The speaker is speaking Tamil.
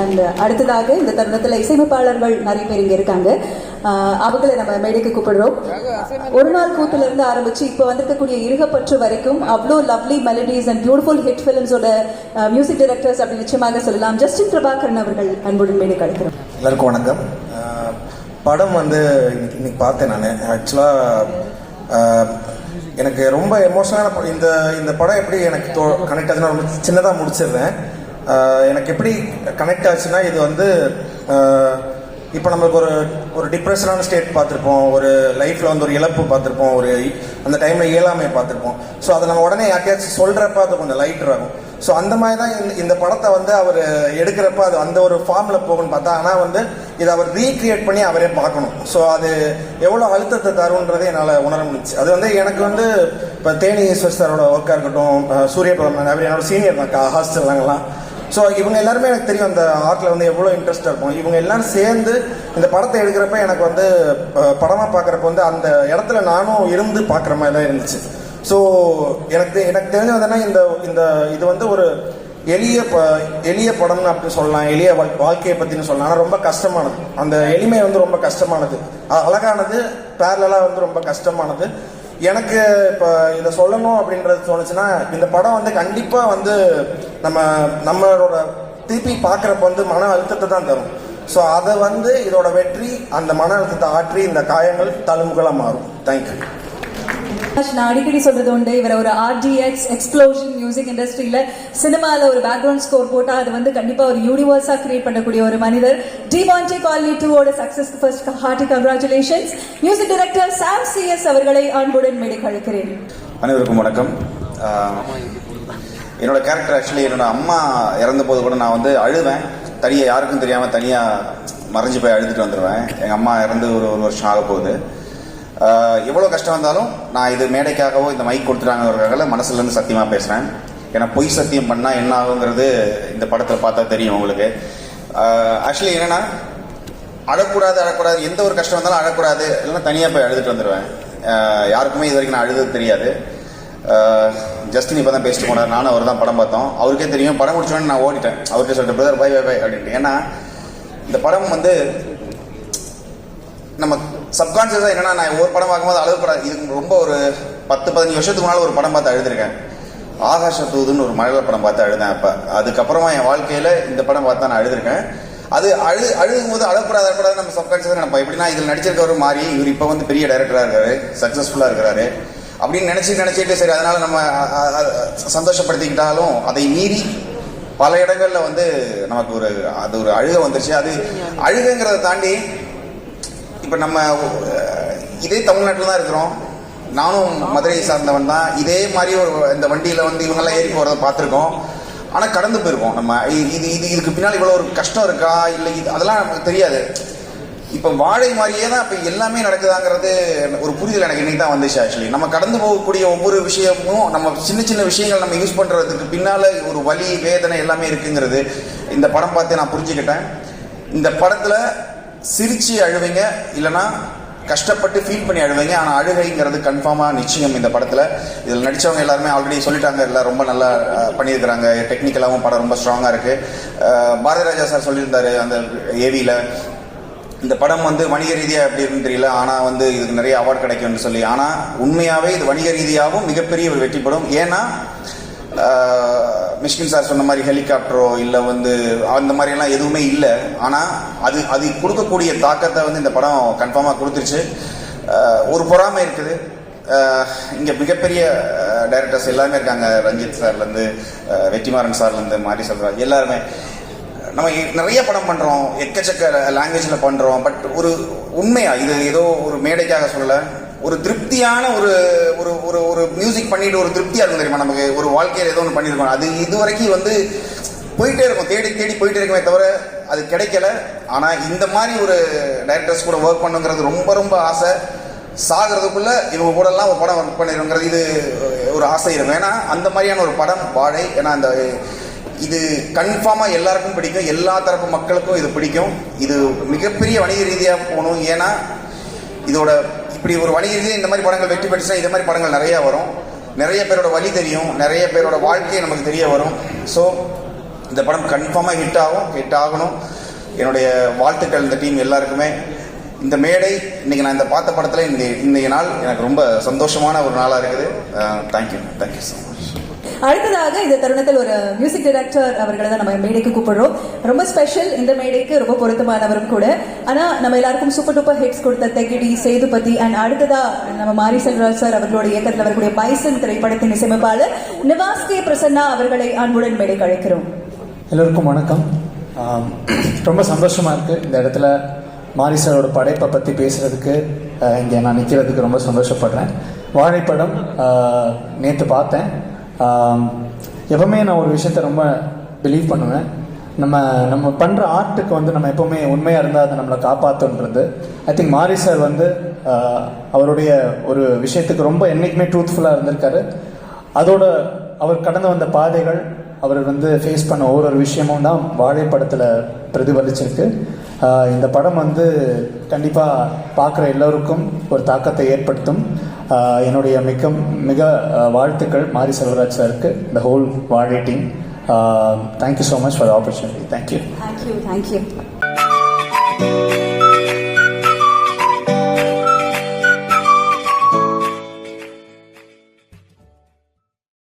அண்ட் uh, அடுத்ததாக இந்த தருணத்தில் இசையமைப்பாளர்கள் நிறைய பேர் இங்கே இருக்காங்க. அவங்களை நம்ம மேடைக்கு கூப்பிடுறோம். ஒரு நாள் கூத்துல இருந்து ஆரம்பிச்சு இப்போ வந்திருக்கக்கூடிய இருகப்பற்று வரைக்கும் அவ்வளோ lovely melodies and beautiful hit ஃபிலிம்ஸோட music directors அப்படி நிச்சயமாக சொல்லலாம். ஜஸ்டின் பிரபாகரன் அவர்கள் அன்புடன் மேடைக்கு அழைக்கிறோம் எல்லாருக்கும் வணக்கம். படம் வந்து இன்னைக்கு பார்த்தேன் நான். ஆக்சுவலாக எனக்கு ரொம்ப எமோஷனலான இந்த இந்த படம் எப்படி எனக்கு கனெக்ட் ஆகுதுன்னா ரொம்ப சின்னதாக முடிச்சிடுறேன். எனக்கு எப்படி கனெக்ட் ஆச்சுன்னா இது வந்து இப்போ நம்மளுக்கு ஒரு ஒரு டிப்ரெஷனான ஸ்டேட் பார்த்துருப்போம். ஒரு லைஃப்பில் வந்து ஒரு இழப்பு பார்த்துருப்போம். ஒரு அந்த டைமில் இயலாமை பார்த்துருப்போம். ஸோ அதை நம்ம உடனே யார்ட்டையாச்சும் சொல்கிறப்ப அது கொஞ்சம் லைட்டர் ஆகும். ஸோ அந்த மாதிரி தான் இந்த இந்த படத்தை வந்து அவர் எடுக்கிறப்ப அது அந்த ஒரு ஃபார்மில் போகும்னு பார்த்தா ஆனால் வந்து இதை அவர் ரீக்ரியேட் பண்ணி அவரே பார்க்கணும். ஸோ அது எவ்வளோ அழுத்தத்தை தருன்றதை என்னால் உணர முடிச்சு அது வந்து எனக்கு வந்து இப்போ தேனி ஈஸ்வர் சாரோட ஒர்க்காக இருக்கட்டும் சூரிய பிரமன் அவர் என்னோட சீனியர் தான் ஹாஸ்டல்லாங்கலாம் ஸோ இவங்க எல்லாருமே எனக்கு தெரியும் அந்த ஆர்ட்டில் வந்து எவ்வளோ இன்ட்ரெஸ்ட்டாக இருக்கும். இவங்க எல்லாரும் சேர்ந்து இந்த படத்தை எடுக்கிறப்ப எனக்கு வந்து படமாக பார்க்குறப்ப வந்து அந்த இடத்துல நானும் இருந்து பார்க்குற மாதிரி தான் இருந்துச்சு. ஸோ எனக்கு தெ- எனக்கு தெரிஞ்ச வந்தேன்னா இந்த இந்த இது வந்து ஒரு எளிய ப எளிய படம்னு அப்படி சொல்லலாம் எளிய வாழ் வாழ்க்கையை பற்றினு சொல்லலாம். ஆனால் ரொம்ப கஷ்டமானது. அந்த எளிமை வந்து ரொம்ப கஷ்டமானது. அழகானது பேரலாக வந்து ரொம்ப கஷ்டமானது. எனக்கு இப்போ இதை சொல்லணும் அப்படின்றது தோணுச்சுன்னா இந்த படம் வந்து கண்டிப்பாக வந்து நம்ம நம்மளோட திருப்பி பார்க்குறப்ப வந்து மன அழுத்தத்தை தான் தரும். ஸோ அதை வந்து இதோட வெற்றி அந்த மன அழுத்தத்தை ஆற்றி இந்த காயங்கள் தழும்புகளாக மாறும். தேங்க்யூ நான் அடிக்கடி சொல்றது உண்டு இவர் ஒரு ஆர்டிஎக்ஸ் எக்ஸ்ப்ளோஷன் மியூசிக் இண்டஸ்ட்ரியில சினிமால ஒரு பேக்ரவுண்ட் ஸ்கோர் போட்டா அது வந்து கண்டிப்பா ஒரு யூனிவர்ஸா கிரியேட் பண்ணக்கூடிய ஒரு மனிதர். டி மான்டி காலனி டூவோட success first hearty congratulations music director Sam CS அவர்களை அன்புடன் மேடை கழிக்கிறேன் அனைவருக்கும் வணக்கம். என்னோட கேரக்டர் ஆக்சுவலி என்னோட அம்மா இறந்த போது கூட நான் வந்து அழுவேன். தனியாக யாருக்கும் தெரியாமல் தனியாக மறைஞ்சு போய் அழுதுட்டு வந்துடுவேன் எங்கள் அம்மா இறந்து ஒரு ஒரு வருஷம் ஆக போகுது எவ்வளோ கஷ்டம் வந்தாலும் நான் இது மேடைக்காகவோ இந்த மைக் கொடுத்துட்டாங்கிறதுக்காக மனசுலேருந்து சத்தியமாக பேசுகிறேன் ஏன்னா பொய் சத்தியம் பண்ணால் என்ன ஆகுங்கிறது இந்த படத்தில் பார்த்தா தெரியும் உங்களுக்கு. ஆக்சுவலி என்னென்னா அழக்கூடாது அழக்கூடாது எந்த ஒரு கஷ்டம் வந்தாலும் அழக்கூடாது இல்லைன்னா தனியாக போய் அழுதுட்டு வந்துடுவேன் யாருக்குமே இது வரைக்கும் நான் அழுது தெரியாது. ஜஸ்டின் இப்போ தான் பேசிட்டு போனார். நானும் அவர் தான் படம் பார்த்தோம். அவருக்கே தெரியும். படம் முடிச்சோன்னு நான் ஓடிட்டேன். அவர்கிட்ட சொல்லிட்டு பிரதர் பை பை பை அப்படின்ட்டு. ஏன்னா இந்த படம் வந்து நம்ம சப்கான்சியஸாக என்னன்னா நான் ஒரு படம் பார்க்கும்போது அழுகக்கூடாது இது ரொம்ப ஒரு பத்து பதினஞ்சு வருஷத்துக்கு முன்னால் ஒரு படம் பார்த்து அழுதுருக்கேன். ஆகாஷ தூதுன்னு ஒரு மலையாள படம் பார்த்து அழுதேன் அப்போ. அதுக்கப்புறமா என் வாழ்க்கையில் இந்த படம் பார்த்து நான் அழுதுருக்கேன். அது அழு அழுகும் போது அழக்கூடாது அழக்கூடாது நம்ம சப்கான்சியஸாக நினைப்போம். எப்படின்னா இதில் நடிச்சிருக்கவர் மாறி இவர் இப்போ வந்து பெரிய டைரக்டராக இருக்காரு சக்ஸஸ்ஃபுல்லாக இருக்கிறாரு. அப்படின்னு நினச்சி நினச்சிட்டு சரி அதனால நம்ம சந்தோஷப்படுத்திக்கிட்டாலும் அதை மீறி பல இடங்கள்ல வந்து நமக்கு ஒரு அது ஒரு அழுக வந்துருச்சு. அது அழுகுங்கிறத தாண்டி இப்போ நம்ம இதே தமிழ்நாட்டில் தான் இருக்கிறோம். நானும் மதுரையை சார்ந்தவன் தான். இதே மாதிரி ஒரு இந்த வண்டியில் வந்து இவங்கெல்லாம் ஏறி போகிறத பார்த்துருக்கோம். ஆனால் கடந்து போயிருக்கோம் நம்ம. இது இது இதுக்கு பின்னால் இவ்வளோ ஒரு கஷ்டம் இருக்கா? இல்லை இது அதெல்லாம் நமக்கு தெரியாது. இப்போ வாழை மாதிரியே தான் இப்போ எல்லாமே நடக்குதாங்கிறது ஒரு புரிதல் எனக்கு இன்னைக்கு தான் வந்துச்சு ஆக்சுவலி நம்ம கடந்து போகக்கூடிய ஒவ்வொரு விஷயமும் நம்ம சின்ன சின்ன விஷயங்கள் நம்ம யூஸ் பண்ணுறதுக்கு பின்னால் ஒரு வலி வேதனை எல்லாமே இருக்குங்கிறது இந்த படம் பார்த்து நான் புரிஞ்சுக்கிட்டேன். இந்த படத்தில் சிரிச்சு அழுவீங்க இல்லைன்னா கஷ்டப்பட்டு ஃபீல் பண்ணி அழுவீங்க ஆனால் அழுகைங்கிறது கன்ஃபார்மாக நிச்சயம் இந்த படத்தில். இதில் நடித்தவங்க எல்லாருமே ஆல்ரெடி சொல்லிட்டாங்க எல்லாம் ரொம்ப நல்லா பண்ணியிருக்கிறாங்க. டெக்னிக்கலாகவும் படம் ரொம்ப ஸ்ட்ராங்காக இருக்குது பாரதி ராஜா சார் சொல்லியிருந்தாரு அந்த ஏவியில் இந்த படம் வந்து வணிக ரீதியாக எப்படி இருக்குன்னு தெரியல ஆனால் வந்து இதுக்கு நிறைய அவார்ட் கிடைக்கும்னு சொல்லி. ஆனால் உண்மையாகவே இது வணிக ரீதியாகவும் மிகப்பெரிய ஒரு வெற்றி படம். ஏன்னா மிஷ்கின் சார் சொன்ன மாதிரி ஹெலிகாப்டரோ இல்லை வந்து அந்த மாதிரியெல்லாம் எதுவுமே இல்லை. ஆனால் அது அது கொடுக்கக்கூடிய தாக்கத்தை வந்து இந்த படம் கன்ஃபார்மாக கொடுத்துருச்சு. ஒரு பொறாமை இருக்குது. இங்கே மிகப்பெரிய டைரக்டர்ஸ் எல்லாமே இருக்காங்க. ரஞ்சித் சார்லேருந்து வெற்றிமாறன் சார்லேருந்து மாரி செல்வராஜ் எல்லாருமே. நம்ம நிறைய படம் பண்ணுறோம் எக்கச்சக்க லாங்குவேஜில் பண்ணுறோம் பட் ஒரு உண்மையாக இது ஏதோ ஒரு மேடைக்காக சொல்லலை. ஒரு திருப்தியான ஒரு ஒரு ஒரு ஒரு மியூசிக் பண்ணிட்டு ஒரு திருப்தியாக இருக்கும் தெரியுமா? நமக்கு ஒரு வாழ்க்கையில் ஏதோ ஒன்று பண்ணியிருக்கோம் அது இது வரைக்கும் வந்து போயிட்டே இருக்கும். தேடி தேடி போயிட்டே இருக்குமே தவிர அது கிடைக்கல. ஆனால் இந்த மாதிரி ஒரு டைரக்டர்ஸ் கூட ஒர்க் பண்ணுங்கிறது ரொம்ப ரொம்ப ஆசை. சாகிறதுக்குள்ள இவங்க கூடலாம் ஒரு படம் ஒர்க் பண்ணிருங்கிறது இது ஒரு ஆசை. இருக்கும் ஏன்னா அந்த மாதிரியான ஒரு படம் வாழை ஏன்னா அந்த இது கன்ஃபார்மாக எல்லாருக்கும் பிடிக்கும். எல்லா தரப்பு மக்களுக்கும் இது பிடிக்கும். இது மிகப்பெரிய வணிக ரீதியாக போகணும். ஏன்னா இதோட இப்படி ஒரு வணிகத்திலே இந்த மாதிரி படங்கள் வெற்றி பெற்றுச்சுன்னா இந்த மாதிரி படங்கள் நிறைய வரும். நிறைய பேரோட வழி தெரியும் நிறைய பேரோட வாழ்க்கையை நமக்கு தெரிய வரும். ஸோ இந்த படம் கன்ஃபார்மாக ஹிட் ஆகும் ஹிட் ஆகணும். என்னுடைய வாழ்த்துக்கள் இந்த டீம் எல்லாருக்குமே. இந்த மேடை இன்னைக்கு நான் இந்த பார்த்த படத்தில் இந்த இன்றைய நாள் எனக்கு ரொம்ப சந்தோஷமான ஒரு நாளாக இருக்குது. தேங்க்யூ தேங்க்யூ ஸோ மச் அடுத்ததாக இந்த தருணத்தில் ஒரு மியூசிக் டைரக்டர் அவர்களை தான் நம்ம மேடைக்கு கூப்பிடுறோம். ரொம்ப ஸ்பெஷல் இந்த மேடைக்கு ரொம்ப பொருத்தமானவரும் கூட. ஆனா நம்ம எல்லாருக்கும் சூப்பர் டூப்பர் ஹிட்ஸ் கொடுத்த தெகிடி சேதுபதி அண்ட் அடுத்ததா நம்ம மாரி செல்வராஜ் சார் அவர்களோட இயக்கத்தில் வரக்கூடிய பைசன் திரைப்படத்தின் இசையமைப்பாளர் நிவாஸ் கே பிரசன்னா அவர்களை அன்புடன் மேடைக்கு அழைக்கிறோம். எல்லோருக்கும் வணக்கம். ரொம்ப சந்தோஷமாக இருக்குது இந்த இடத்துல மாரி சாரோட படைப்பை பற்றி பேசுகிறதுக்கு இங்கே நான் நிற்கிறதுக்கு ரொம்ப சந்தோஷப்படுறேன். வாழைப்படம் நேற்று பார்த்தேன். எப்பவுமே நான் ஒரு விஷயத்த ரொம்ப பிலீவ் பண்ணுவேன். நம்ம நம்ம பண்ணுற ஆர்ட்டுக்கு வந்து நம்ம எப்போவுமே உண்மையாக இருந்தால் அதை நம்மளை காப்பாற்றுன்றது ஐ திங்க் மாரி சார் வந்து அவருடைய ஒரு விஷயத்துக்கு ரொம்ப என்றைக்குமே ட்ரூத்ஃபுல்லாக இருந்திருக்காரு. அதோட அவர் கடந்து வந்த பாதைகள் அவர் வந்து ஃபேஸ் பண்ண ஒவ்வொரு ஒரு விஷயமும் தான் வாழைப்படத்தில் பிரதிபலிச்சிருக்கு. இந்த படம் வந்து கண்டிப்பாக பார்க்குற எல்லோருக்கும் ஒரு தாக்கத்தை ஏற்படுத்தும். என்னுடைய மிக மிக வாழ்த்துக்கள் மாரி செல்வராஜ் சாருக்கு the whole Vaazhai team thank you so much for opportunity thank you thank you thank you